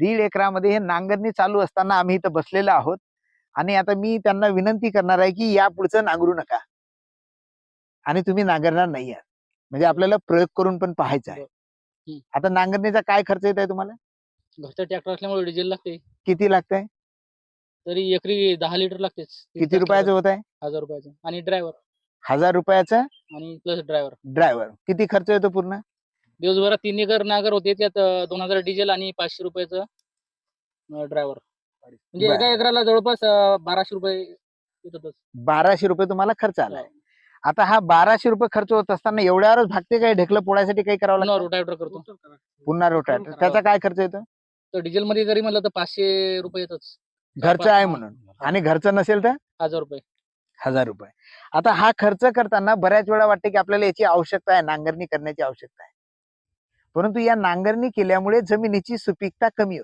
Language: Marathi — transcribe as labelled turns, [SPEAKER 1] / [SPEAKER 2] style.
[SPEAKER 1] दीड एकरामध्ये हे नांगरणी चालू असताना आम्ही इथं बसलेलो आहोत. आणि आता मी त्यांना विनंती करणार आहे की या पुढचं नांगरू नका. आणि तुम्ही नांगरणार नाही आहात. म्हणजे आपल्याला प्रयोग करून पण पाहायचा आहे. आता नांगरणीचा काय खर्च येत आहे तुम्हाला?
[SPEAKER 2] घरचा ट्रॅक्टर असल्यामुळे डिझेल लागते.
[SPEAKER 1] किती लागतंय?
[SPEAKER 2] तरी एकरी दहा लिटर लागतेच. तीन
[SPEAKER 1] किती रुपयाचं होत आहे.
[SPEAKER 2] हजार रुपयाचं. आणि ड्रायव्हर.
[SPEAKER 1] हजार रुपयाचा?
[SPEAKER 2] आणि प्लस ड्रायव्हर.
[SPEAKER 1] ड्रायव्हर. किती खर्च येतो पूर्ण?
[SPEAKER 2] दिवसभरात तीन एकर नागर होते त्यात दोन हजार डिझेल आणि पाचशे रुपयाचं ड्रायव्हर म्हणजे. एका एकराला जवळपास बाराशे रुपये
[SPEAKER 1] बाराशे रुपये तुम्हाला खर्च आलाय
[SPEAKER 2] हो.
[SPEAKER 1] आता हा बाराशे रुपये खर्च होत असताना एवढ्यावरच भागते काय? ढेकलं पोळ्यासाठी काही करावं
[SPEAKER 2] पुन्हा
[SPEAKER 1] लागतं?
[SPEAKER 2] रोटावेटर करतो.
[SPEAKER 1] पुन्हा रोटाटर त्याचा काय खर्च येतो?
[SPEAKER 2] तर डिझेल मध्ये जरी म्हणलं तर पाचशे रुपये येतच.
[SPEAKER 1] घरचं आहे म्हणून. आणि घरचं नसेल तर?
[SPEAKER 2] हजार रुपये.
[SPEAKER 1] हजार रुपये. आता हा खर्च करताना बऱ्याच वेळा वाटते की आपल्याला याची आवश्यकता आहे नांगरणी करण्याची आवश्यकता आहे. परंतु या नांगरणी केल्यामुळे जमिनीची सुपीकता कमी होते.